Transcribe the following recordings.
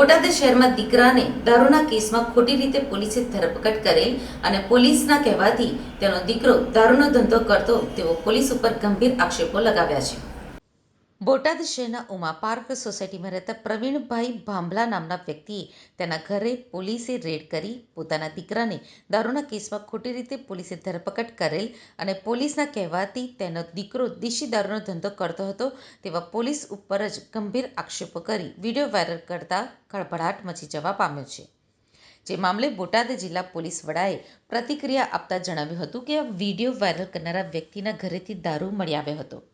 બોટાદ શહેરમાં દીકરાને દારૂના કેસમાં ખોટી રીતે પોલીસે ધરપકડ કરેલ અને પોલીસના કહેવાથી તેનો દીકરો દારૂનો ધંધો કરતો તેવો પોલીસ ઉપર ગંભીર આક્ષેપો લગાવ્યા છે. બોટાદ શહેરના ઉમા પાર્ક સોસાયટીમાં રહેતા પ્રવીણભાઈ ભાંભલા નામના વ્યક્તિએ તેના ઘરે પોલીસે રેડ કરી પોતાના દીકરાને દારૂના કેસમાં ખોટી રીતે પોલીસે ધરપકડ કરેલ અને પોલીસના કહેવાથી તેનો દીકરો દેશી દારૂનો ધંધો કરતો હતો તેવા પોલીસ ઉપર જ ગંભીર આક્ષેપો કરી વીડિયો વાયરલ કરતા ખળભળાટ મચી જવા પામ્યો છે. જે મામલે બોટાદ જિલ્લા પોલીસ વડાએ પ્રતિક્રિયા આપતા જણાવ્યું હતું કે આ વીડિયો વાયરલ કરનારા વ્યક્તિના ઘરેથી દારૂ મળી આવ્યો હતો.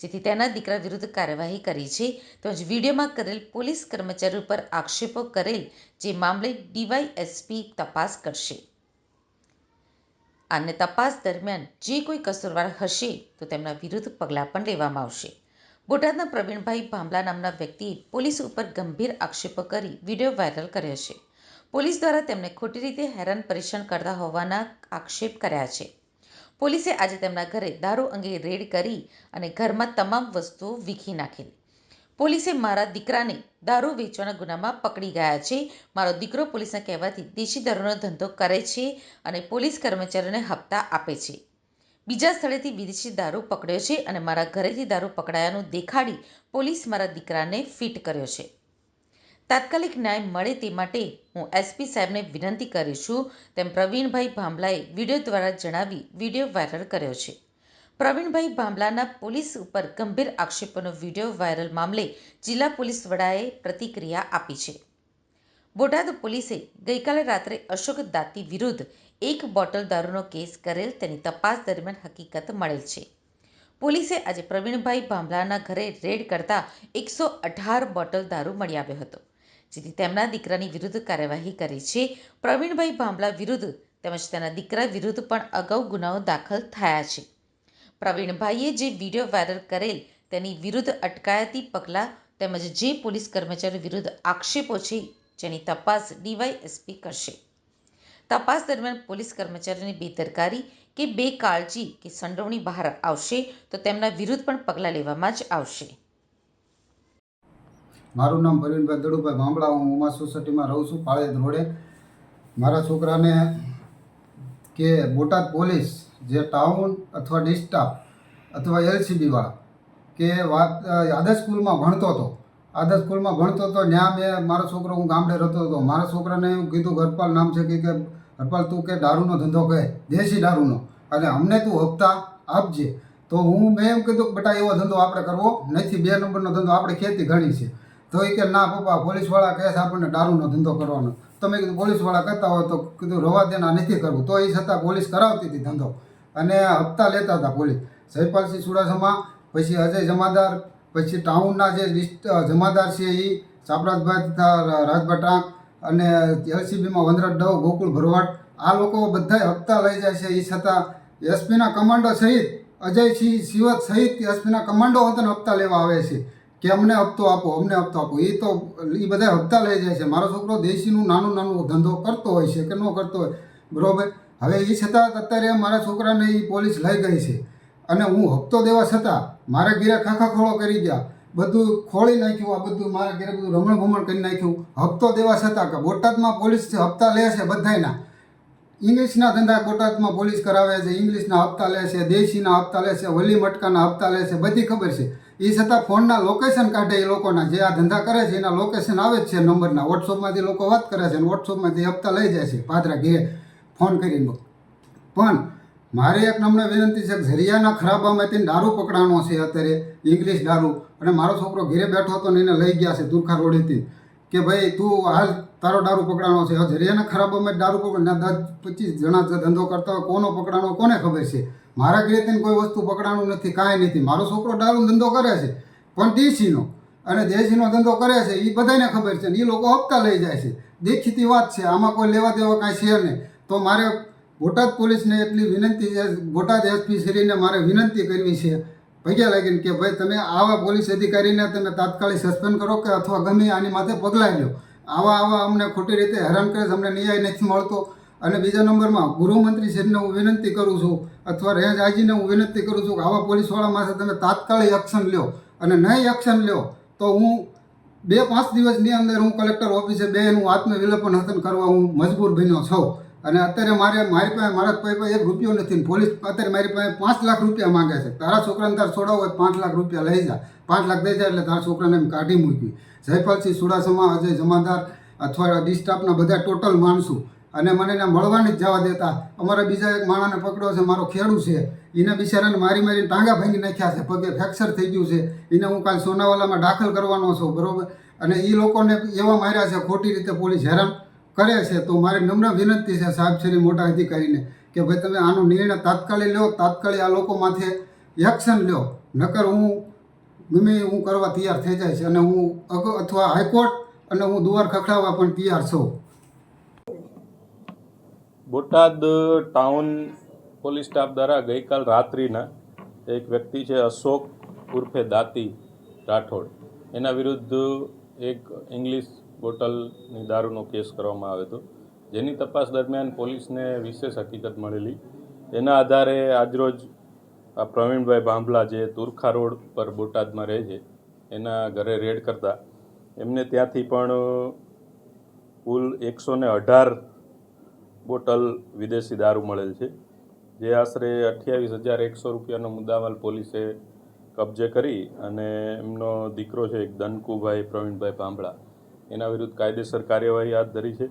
જેથી તેના દીકરા વિરુદ્ધ કાર્યવાહી કરી છે. તેમજ વિડીયોમાં કરેલ પોલીસ કર્મચારી ઉપર આક્ષેપો કરેલ જે મામલે ડીવાયએસપી તપાસ કરશે. અને તપાસ દરમિયાન જે કોઈ કસૂરવાર હશે તો તેમના વિરુદ્ધ પગલાં પણ લેવામાં આવશે. બોટાદના પ્રવીણભાઈ ભાંભલા નામના વ્યક્તિએ પોલીસ ઉપર ગંભીર આક્ષેપો કરી વીડિયો વાયરલ કર્યો છે. પોલીસ દ્વારા તેમને ખોટી રીતે હેરાન પરેશાન કરતા હોવાના આક્ષેપ કર્યા છે. પોલીસે આજે તેમના ઘરે દારૂ અંગે રેડ કરી અને ઘરમાં તમામ વસ્તુઓ વીખી નાખેલી. પોલીસે મારા દીકરાને દારૂ વેચવાના ગુનામાં પકડી ગયા છે. મારો દીકરો પોલીસના કહેવાથી દેશી દારૂનો ધંધો કરે છે અને પોલીસ કર્મચારીઓને હપ્તા આપે છે. બીજા સ્થળેથી વિદેશી દારૂ પકડ્યો છે અને મારા ઘરેથી દારૂ પકડાયાનું દેખાડી પોલીસ મારા દીકરાને ફિટ કર્યો છે. તાત્કાલિક ન્યાય મળે તે માટે હું એસપી સાહેબને વિનંતી કરું છું. તેમ પ્રવીણભાઈ ભાંભલાએ વીડિયો દ્વારા જણાવી વીડિયો વાયરલ કર્યો છે. પ્રવીણભાઈ ભાંભલાના પોલીસ ઉપર ગંભીર આક્ષેપોનો વીડિયો વાયરલ મામલે જિલ્લા પોલીસ વડાએ પ્રતિક્રિયા આપી છે. બોટાદ પોલીસે ગઈકાલે રાત્રે અશોક દાતી વિરુદ્ધ એક બોટલ દારૂનો કેસ કરેલ તેની તપાસ દરમિયાન હકીકત મળેલ છે. પોલીસે આજે પ્રવીણભાઈ ભાંભલાના ઘરે રેડ કરતા એકસો અઢાર બોટલ દારૂ મળી આવ્યો હતો. જેથી તેમના દીકરાની વિરુદ્ધ કાર્યવાહી કરી છે. પ્રવીણભાઈ ભાંભલા વિરુદ્ધ તેમજ તેના દીકરા વિરુદ્ધ પણ અગાઉ ગુનાઓ દાખલ થયા છે. પ્રવીણભાઈએ જે વીડિયો વાયરલ કરેલ તેની વિરુદ્ધ અટકાયતી પગલાં તેમજ જે પોલીસ કર્મચારી વિરુદ્ધ આક્ષેપો છે જેની તપાસ ડીવાયએસપી કરશે. તપાસ દરમિયાન પોલીસ કર્મચારીની બેદરકારી કે બેકાળજી કે સંડોવણી બહાર આવશે તો તેમના વિરુદ્ધ પણ પગલાં લેવામાં જ આવશે. મારું નામ પ્રવીણભાઈ દડુભાઈ ગામડા હું ઉમા સોસાયટીમાં રહું છું પાળેદ રોડે. મારા છોકરાને કે બોટાદ પોલીસ જે ટાઉન અથવા ડિસ્ટાફ અથવા એલસીબીવાળા કે વાત આદર્શ સ્કૂલમાં ભણતો હતો. આદર્શ સ્કૂલમાં ભણતો હતો, ત્યાં મેં, મારો છોકરો હું ગામડે રહેતો હતો. મારા છોકરાને એવું કીધું, ગરપાલ નામ છે કે હરપાલ તું કે દારૂનો ધંધો કહે, દેશી દારૂનો. અને અમને તું હપ્તા આપજે. તો હું, મેં એમ કીધું કે, બેટા, એવો ધંધો આપણે કરવો નથી. બે નંબરનો ધંધો આપણે ખેતી ઘણી છે. તો એ કે, ના, પપ્પા, પોલીસવાળા કહે છે આપણને દારૂનો ધંધો કરવાનો. તમે કીધું, પોલીસવાળા કરતા હોય તો કીધું, રવા દેના નથી કરવું. તો એ છતાં પોલીસ કરાવતી હતી ધંધો. અને હપ્તા લેતા હતા પોલીસ. જયપાલસિંહ ચુડાસમા, પછી અજય જમાદાર, પછી ટાઉનના જે જમાદાર છે એ ચાપરાજભાઈ તથા રાજભા ટાંક અને એલસીબીમાં વનરાજ ડવ, ગોકુળ ભરવાડ, આ લોકો બધા હપ્તા લઈ જાય છે એ છતાં એસપીના કમાન્ડો સહિત અજયસિંહ સિવત સહિત એસપીના કમાન્ડો હોતા હપ્તા લેવા આવે છે. કે અમને હપ્તો આપો, અમને હપ્તો આપો. એ તો એ બધા હપ્તા લઈ જાય છે. મારો છોકરો દેશીનું નાનું નાનું ધંધો કરતો હોય છે કે ન કરતો હોય. બરાબર? હવે એ છતાં અત્યારે મારા છોકરાને એ પોલીસ લઈ ગઈ છે. અને હું હપ્તો દેવા છતાં મારા ઘેરે ખાખા ખોળો કરી ગયા. બધું ખોળી નાખ્યું, આ બધું મારા ઘેરે બધું રમણ ભમણ કરી નાખ્યું. હપ્તો દેવા છતાં કે બોટાદમાં પોલીસ હપ્તા લે છે બધાયના ઇંગ્લિશના ધંધા બોટાદમાં પોલીસ કરાવે છે ઇંગ્લિશના હપ્તા લે છે, દેશીના હપ્તા લે છે, વલી મટકાના હપ્તા લે છે, બધી ખબર છે. એ છતાં ફોનના લોકેશન કાઢે એ લોકોના. જે આ ધંધા કરે છે, એના લોકેશન આવે જ છે નંબરના. વોટ્સઅપમાંથી લોકો વાત કરે છે અને વોટ્સઅપમાંથી હપ્તા લઈ જાય છે. પાદરા ઘેરે ફોન કરીને પણ મારી એક નમને વિનંતી છે કે ઝરિયાના ખરાબામાંથી દારૂ પકડાણો છે અત્યારે. ઇંગ્લિશ દારૂ. અને મારો છોકરો ઘેરે બેઠો હતો ને એને લઈ ગયા છે દુર્ખા રોડેથી. કે ભાઈ, તું હાલ તારો દારૂ પકડાનો છે. હવે ઝરિયાના ખરાબ અમે દારૂ પકડ. દસ પચીસ જણા ધંધો કરતા હોય, કોનો પકડાનો કોને ખબર છે? મારા ઘરેથી કોઈ વસ્તુ પકડાનું નથી, કાંઈ નથી. મારો છોકરો દારૂ ધંધો કરે છે, પણ દેશીનો. અને દેશીનો ધંધો કરે છે એ બધાને ખબર છે ને એ લોકો હપ્તા લઈ જાય છે. દેખીતી વાત છે, આમાં કોઈ લેવા દેવા કાંઈ છે નહીં. તો મારે બોટાદ પોલીસને એટલી વિનંતી છે, બોટાદ એસપી શ્રીને મારે વિનંતી કરવી છે પગ્યા લાગીને કે ભાઈ તમે આવા પોલીસ અધિકારીને તમે તાત્કાલિક સસ્પેન્ડ કરો કે અથવા ગમે આની માથે પગલાં લો આવા આવા અમને ખોટી રીતે હેરાન કરે છે, અમને ન્યાય નથી મળતો. અને બીજા નંબરમાં ગૃહમંત્રી શ્રીને હું વિનંતી કરું છું અથવા રેજાજીને હું વિનંતી કરું છું કે આવા પોલીસવાળા માથે તમે તાત્કાલિક એક્શન લ્યો. અને નહીં એક્શન લ્યો, તો હું બે પાંચ દિવસની અંદર હું કલેક્ટર ઓફિસે બે હું આત્મવિલોપન હતન કરવા હું મજબૂર બન્યો છું. અને અત્યારે મારે મારી પાસે મારા પાસે એક રૂપિયો નથી પોલીસ અત્યારે મારી પાસે પાંચ લાખ રૂપિયા માંગે છે. તારા છોકરાને તાર હોય પાંચ લાખ રૂપિયા લઈ જા. પાંચ લાખ દઈ જાય એટલે તારા છોકરાને એમ કાઢી મૂકી. જયપાલસિંહ સુડાસમા, અજય જમાદાર અથવા ડિસ્ટાફના બધા ટોટલ માણસો. અને મને એને મળવાની જ જવા દેતા. અમારા બીજા એક માણસને પકડ્યો છે, મારો ખેડૂ છે. એને બિચારાને મારી મારીને ટાંગા ભાંગી નાખ્યા છે. પગે ફ્રેક્ચર થઈ ગયું છે. એને હું કાલ સોનાવાલામાં દાખલ કરવાનો છું, બરાબર? અને એ લોકોને એવા માર્યા છે, ખોટી રીતે પોલીસ હેરાન કરે છે, તો મારી નમ્ર વિનંતી છે સાહેબ શ્રી મોટા અધિકારીને કે ભાઈ તમે આનો નિર્ણય તાત્કાલિક લો તાત્કાલિક આ લોકો એક્શન લો નકર હું ગમે હું કરવા તૈયાર થઈ જાય છે અને હું અથવા હાઈકોર્ટ અને હું દુવાર ખખડાવવા પણ તૈયાર છું. બોટાદ ટાઉન પોલીસ સ્ટાફ દ્વારા ગઈકાલ રાત્રિના એક વ્યક્તિ છે અશોક ઉર્ફે દાતી રાઠોડ. એના વિરુદ્ધ એક ઇંગ્લિશ બોટલની દારૂનો કેસ કરવામાં આવ્યો હતો. જેની તપાસ દરમિયાન પોલીસને વિશેષ હકીકત મળેલી. એના આધારે આજરોજ આ પ્રવીણભાઈ ભાંભલા જે તુરખા રોડ પર બોટાદમાં રહે છે, એના ઘરે રેડ કરતા એમને ત્યાંથી પણ કુલ એકસો ને અઢાર બોટલ વિદેશી દારૂ મળેલ છે. જે આશરે અઠ્યાવીસ હજાર એકસો રૂપિયાનો મુદ્દામાલ પોલીસે કબજે કરી અને એમનો દીકરો છે એક દનકુભાઈ પ્રવીણભાઈ પાંભળા એના વિરુદ્ધ કાયદેસર કાર્યવાહી હાથ ધરી છે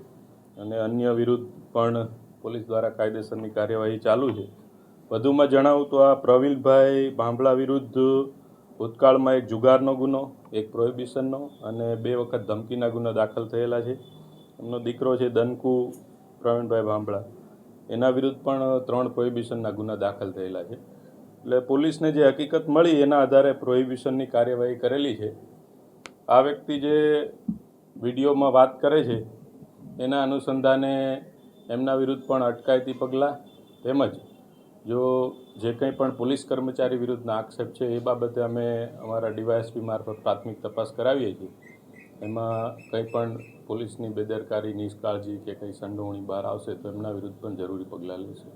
અને અન્ય વિરુદ્ધ પણ પોલીસ દ્વારા કાયદેસરની કાર્યવાહી ચાલુ છે. વધુમાં જણાવું તો આ પ્રવીણભાઈ ભાંભળા વિરુદ્ધ ભૂતકાળમાં એક જુગારનો ગુનો, એક પ્રોહિબિશનનો અને બે વખત ધમકીના ગુનો દાખલ થયેલા છે. એમનો દીકરો છે દનકુ પ્રવીણભાઈ ભાંભળા એના વિરુદ્ધ પણ ત્રણ પ્રોહિબિશનના ગુના દાખલ થયેલા છે. એટલે પોલીસને જે હકીકત મળી એના આધારે પ્રોહિબિશનની કાર્યવાહી કરેલી છે. આ વ્યક્તિ જે વિડીયોમાં વાત કરે છે, એના અનુસંધાને એમના વિરુદ્ધ પણ અટકાયતી પગલાં તેમજ જો જે કંઈ પણ પોલીસ કર્મચારી વિરુદ્ધના આક્ષેપ છે, એ બાબતે અમે અમારા ડીવાયએસપી મારફત પ્રાથમિક તપાસ કરાવીએ છીએ. એમાં કંઈ પણ પોલીસની બેદરકારી, નિષ્કાળજી કે કંઈ સંડોવણી બહાર આવશે તો એમના વિરુદ્ધ પણ જરૂરી પગલાં લેશે.